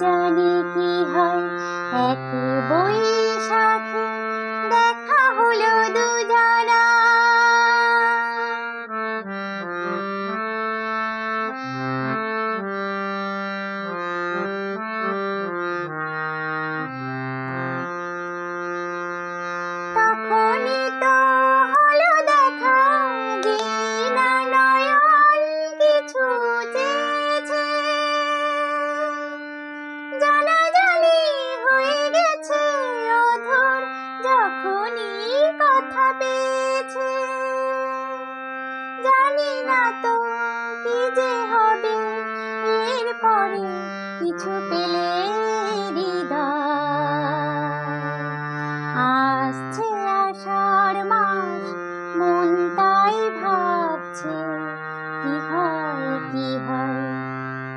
জানি কি হয় এক বৈশাখে কি যে হবে এরপরে কিছু পেলে আসছে আষাঢ় মাস, মন তাই ভাবছে, কি হয় কি হয়,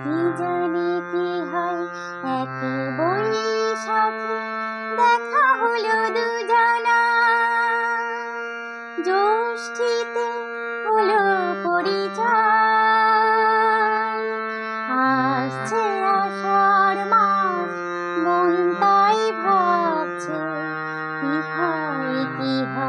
কি জানি, কি হয়, এক বৈশাখে দেখা হলো দুজনা। জ্যৈষ্ঠীতে হলো পরিচয়। কি হয় কি হয়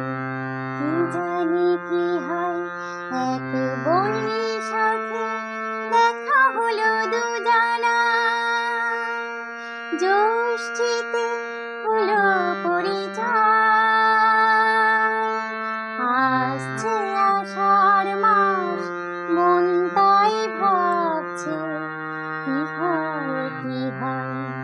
এক বৈশাখে দেখা হলো দুজনা। জ্যৈষ্ঠীতে হলো পরিচয়। আসছে আষাঢ় মাস মন তাই ভাবছে, কি হয় কি হয়।